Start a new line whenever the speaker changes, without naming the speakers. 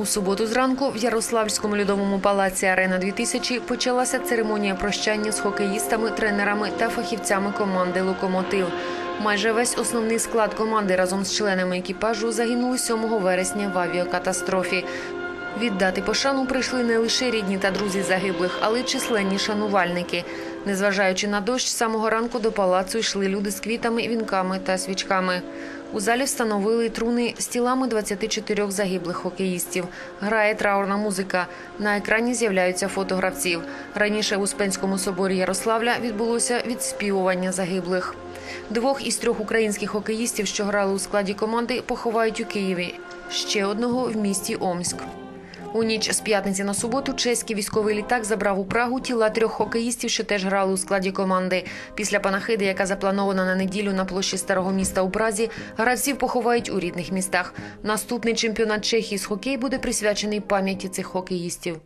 У суботу зранку в Ярославському льодовому палаці Арена 2000 почалася церемонія прощання з хокеїстами, тренерами та фахівцями команди Локомотив. Майже весь основний склад команди разом з членами екіпажу загинули 7 вересня в авіакатастрофі. Віддати пошану прийшли не лише рідні та друзі загиблих, але й численні шанувальники. Незважаючи на дощ, самого ранку до палацу йшли люди з квітами, вінками та свічками. У залі встановили труни з тілами 24 загиблих хокеїстів. Грає траурна музика. На екрані з'являються фото гравців. Раніше в Успенському соборі Ярославля відбулося відспівування загиблих. Двох із трьох українських хокеїстів, що грали у складі команди, поховають у Києві. Ще одного в місті Омськ. У ніч з п'ятниці на суботу чеський військовий літак забрав у Прагу тіла трьох хокеїстів, що теж грали у складі команди. Після панахиди, яка запланована на неділю на площі старого міста у Празі, гравців поховають у рідних містах. Наступний чемпіонат Чехії з хокею буде присвячений пам'яті цих хокеїстів.